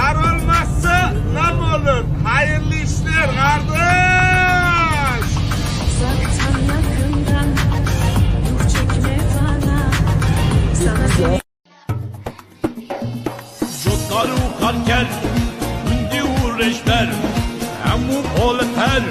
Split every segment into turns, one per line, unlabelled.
kar olmazsa nam olur. Hayırlı işler kardeş.
Uzaktan yakından dur çekme bana. Sana seni...
Çocuklar ukarken, gündü uğreşler, hem bu oletler,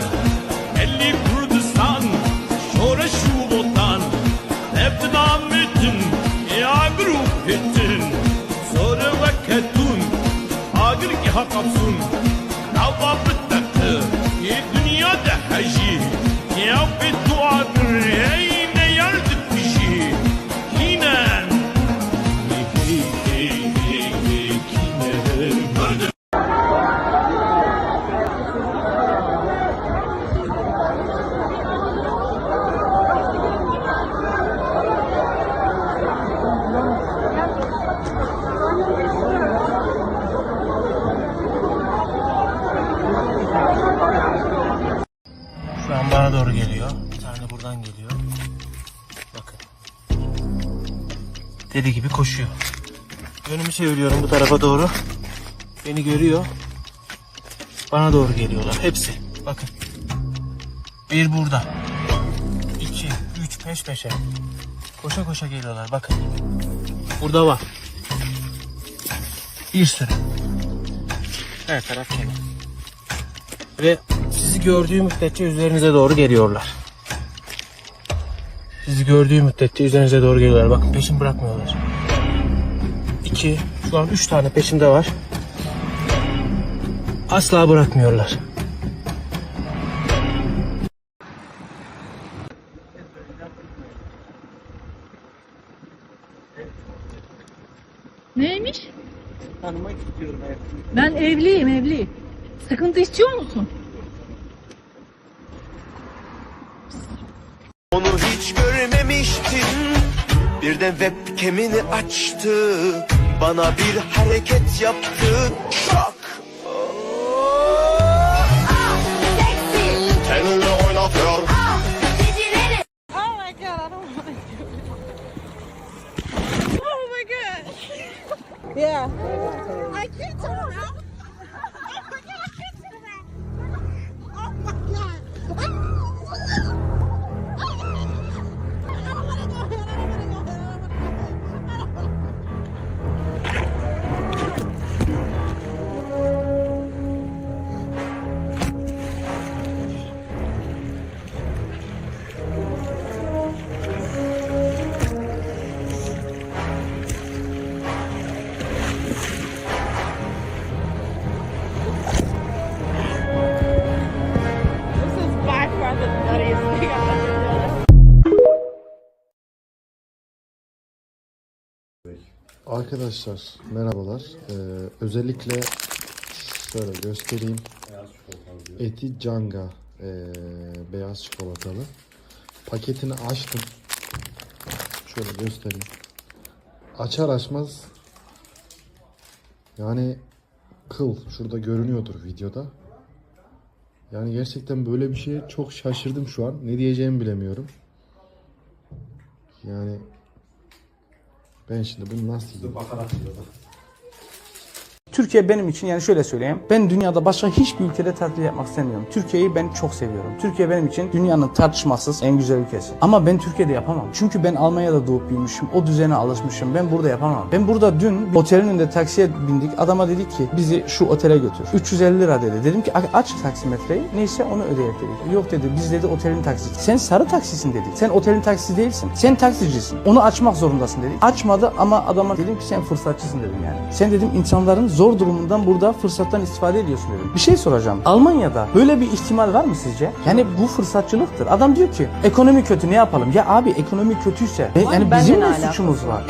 Bakın. Deli gibi koşuyor. Yönümü çeviriyorum bu tarafa doğru. Beni görüyor. Bana doğru geliyorlar. Hepsi. Bakın. Bir burada. İki, üç peş peşe. Koşa koşa geliyorlar. Bakın. Burada var. Bir sürü. Her taraf kenar. Ve sizi gördüğü müddetçe üzerinize doğru geliyorlar. Sizi gördüğü müddetçe üzerinize doğru geliyorlar. Bakın peşin bırakmıyorlar. İki, şu an üç tane peşimde var. Asla bırakmıyorlar.
Neymiş?
Tanımak istiyorum
Ben evliyim evli. Sıkıntı istiyor musun?
Birden webcam'ini açtı Bana bir hareket yaptı Şok Tenini oynatıyor
Oh my god, I don't want to. Oh my god. Yeah.
Arkadaşlar merhabalar. Ee, özellikle şöyle göstereyim. Eti Canga ee, beyaz çikolatalı. Paketini açtım. Şöyle göstereyim. Açar açmaz yani kıl şurada görünüyordur videoda. Yani gerçekten böyle bir şeye çok şaşırdım şu an. Ne diyeceğimi bilemiyorum. Yani ben şimdi bunu nasıl yiyeyim?
Türkiye benim için yani şöyle söyleyeyim. Ben dünyada başka hiçbir ülkede tatil yapmak istemiyorum. Türkiye'yi ben çok seviyorum. Türkiye benim için dünyanın tartışmasız en güzel ülkesi. Ama ben Türkiye'de yapamam. Çünkü ben Almanya'da doğup büyümüşüm. O düzene alışmışım. Ben burada yapamam. Ben burada dün otelin önünde taksiye bindik. Adama dedi ki bizi şu otele götür. 350 lira dedi. Dedim ki "A- aç taksimetreyi. Neyse onu ödeyek dedi. Yok dedi biz dedi otelin taksisi. Sen sarı taksisin dedi. Sen otelin taksisi değilsin. Sen taksicisin. Onu açmak zorundasın dedi. Açmadı ama adama dedim ki sen fırsatçısın dedim yani. Sen dedim insanların zor durumundan burada fırsattan istifade ediyorsun dedim. Bir şey soracağım. Almanya'da böyle bir ihtimal var mı sizce? Yani bu fırsatçılıktır. Adam diyor ki ekonomi kötü ne yapalım? Ya abi ekonomi kötüyse e, yani bizim ne suçumuz var?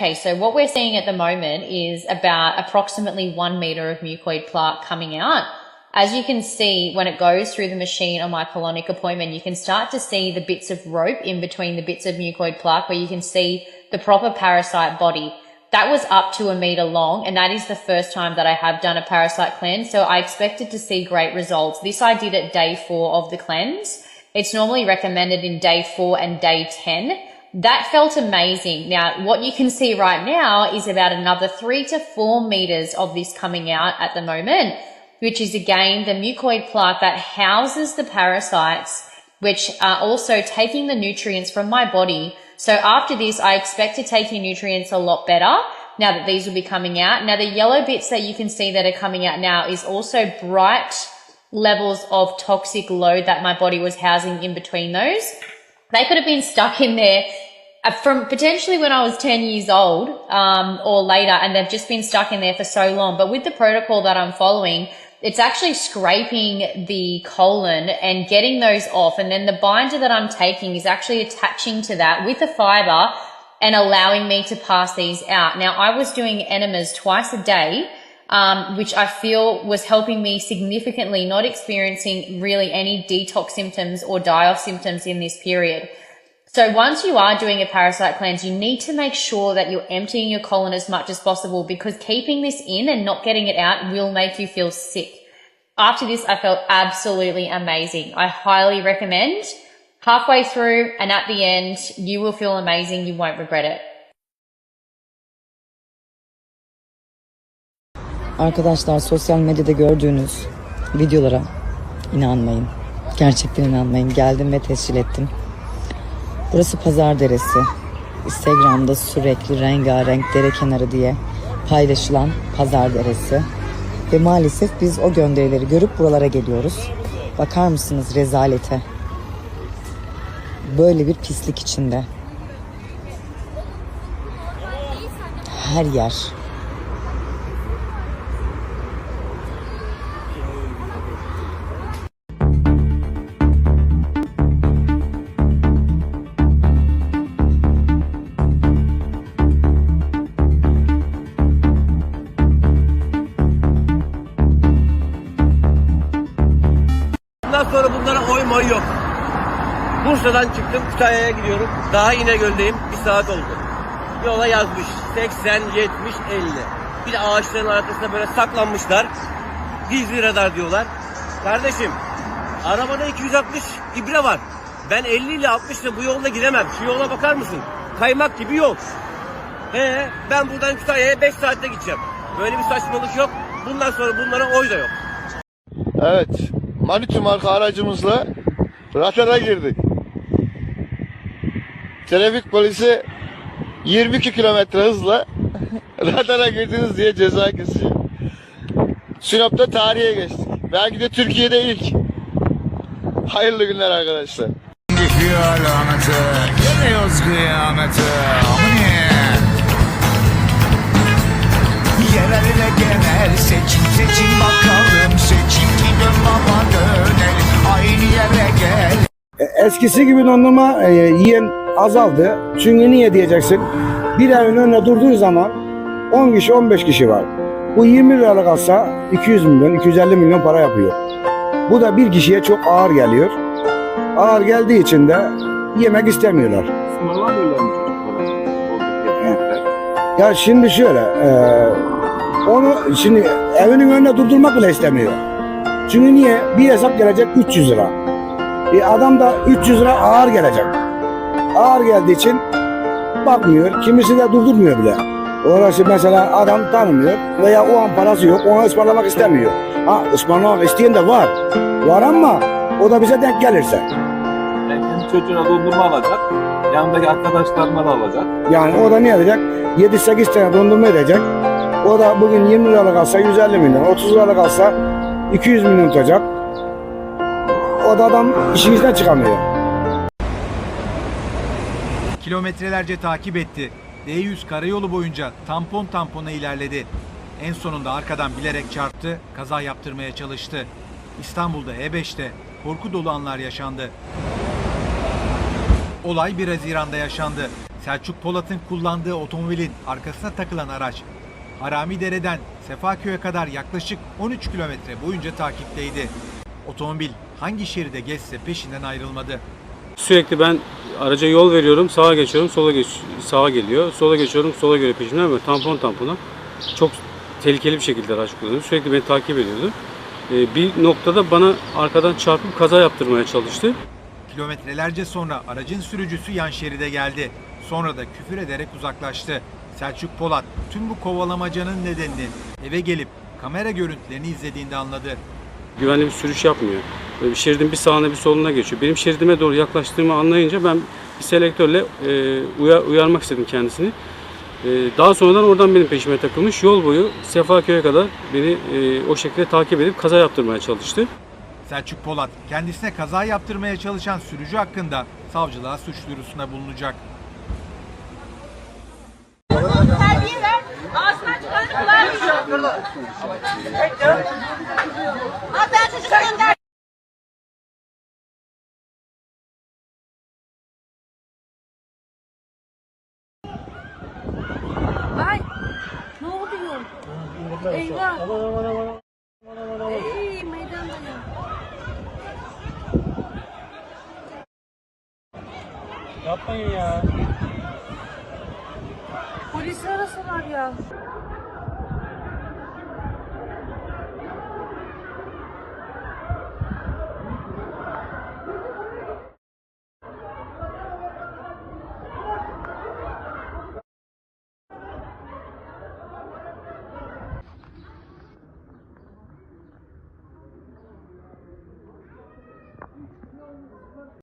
Okay, so what we're seeing at the moment is about approximately one meter of mucoid plaque coming out. As you can see, when it goes through the machine on my colonic appointment, you can start to see the bits of rope in between the bits of mucoid plaque where you can see the proper parasite body. That was up to a meter long, and that is the first time that I have done a parasite cleanse. So I expected to see great results. This I did at day four of the cleanse. It's normally recommended in day four and day 10. That felt amazing. Now, what you can see right now is about another three to four meters of this coming out at the moment, which is again the mucoid plaque that houses the parasites, which are also taking the nutrients from my body. So after this, I expect to take in nutrients a lot better now that these will be coming out. Now, the yellow bits that you can see that are coming out now is also bright levels of toxic load that my body was housing in between those. They could have been stuck in there uh, from potentially when I was 10 years old um, or later, and they've just been stuck in there for so long. But with the protocol that I'm following, it's actually scraping the colon and getting those off. And then the binder that I'm taking is actually attaching to that with a fiber and allowing me to pass these out. Now, I was doing enemas twice a day um, which I feel was helping me significantly not experiencing really any detox symptoms or die off symptoms in this period. So once you are doing a parasite cleanse, you need to make sure that you're emptying your colon as much as possible because keeping this in and not getting it out will make you feel sick. After this, I felt absolutely amazing. I highly recommend halfway through and at the end, you will feel amazing. You won't regret it.
Arkadaşlar sosyal medyada gördüğünüz videolara inanmayın. Gerçekten inanmayın. Geldim ve tescil ettim. Burası Pazar Deresi. Instagram'da sürekli rengarenk dere kenarı diye paylaşılan Pazar Deresi. Ve maalesef biz o gönderileri görüp buralara geliyoruz. Bakar mısınız rezalete? Böyle bir pislik içinde. Her yer.
Moy yok. Bursa'dan çıktım Kütahya'ya gidiyorum. Daha İnegöl'deyim. Bir saat oldu. Yola yazmış. 80, 70, 50. Bir de ağaçların arkasında böyle saklanmışlar. Gizli radar diyorlar. Kardeşim arabada 260 ibre var. Ben 50 ile 60 ile bu yolda gidemem. Şu yola bakar mısın? Kaymak gibi yol. He, ben buradan Kütahya'ya 5 saatte gideceğim. Böyle bir saçmalık yok. Bundan sonra bunlara oy da yok.
Evet. Manitou marka aracımızla radara girdik. Trafik polisi 22 kilometre hızla radara girdiniz diye ceza kesiyor. Sinop'ta tarihe geçtik. Belki de Türkiye'de ilk. Hayırlı günler arkadaşlar.
Geliyoruz kıyamete
Eskisi gibi dondurma e, yiyen azaldı. Çünkü niye diyeceksin? Bir evin önüne durduğun zaman 10 kişi 15 kişi var. Bu 20 liralık alsa 200 milyon 250 milyon para yapıyor. Bu da bir kişiye çok ağır geliyor. Ağır geldiği için de yemek istemiyorlar. Ya şimdi şöyle e, onu şimdi evinin önüne durdurmak bile istemiyor. Çünkü niye? Bir hesap gelecek 300 lira. E adam da 300 lira ağır gelecek. Ağır geldiği için bakmıyor. Kimisi de durdurmuyor bile. Orası mesela adam tanımıyor veya o an parası yok. Ona ısmarlamak istemiyor. Ha ısmarlamak isteyen de var. Var ama o da bize denk gelirse.
Kendi çocuğuna dondurma alacak. Yanındaki arkadaşlarına da alacak.
Yani o da ne edecek? 7-8 tane dondurma edecek. O da bugün 20 liralık alsa 150 milyon, 30 liralık alsa 200 milyon tutacak. O da adam işin çıkamıyor.
Kilometrelerce takip etti. D100 karayolu boyunca tampon tampona ilerledi. En sonunda arkadan bilerek çarptı, kaza yaptırmaya çalıştı. İstanbul'da E5'te korku dolu anlar yaşandı. Olay 1 Haziran'da yaşandı. Selçuk Polat'ın kullandığı otomobilin arkasına takılan araç Haramidere'den Sefaköy'e kadar yaklaşık 13 kilometre boyunca takipteydi. Otomobil hangi şeride geçse peşinden ayrılmadı.
Sürekli ben araca yol veriyorum, sağa geçiyorum, sola geç, sağa geliyor. Sola geçiyorum, sola göre peşinden ama tampon tampona çok tehlikeli bir şekilde araç kullanıyor. Sürekli beni takip ediyordu. Ee, bir noktada bana arkadan çarpıp kaza yaptırmaya çalıştı.
Kilometrelerce sonra aracın sürücüsü yan şeride geldi. Sonra da küfür ederek uzaklaştı. Selçuk Polat tüm bu kovalamacanın nedenini eve gelip kamera görüntülerini izlediğinde anladı.
Güvenli bir sürüş yapmıyor. Bir şeridin bir sağına bir soluna geçiyor. Benim şeridime doğru yaklaştığımı anlayınca ben bir selektörle e, uya- uyarmak istedim kendisini. E, daha sonradan oradan benim peşime takılmış. Yol boyu Sefaköy'e kadar beni e, o şekilde takip edip kaza yaptırmaya çalıştı.
Selçuk Polat kendisine kaza yaptırmaya çalışan sürücü hakkında savcılığa suç duyurusunda bulunacak.
Terbiye ver. Ağzından çıkanı kulağına ben Eyvah. Ey meydanda ya.
Yapmayın ya.
Polisi arasalar ya.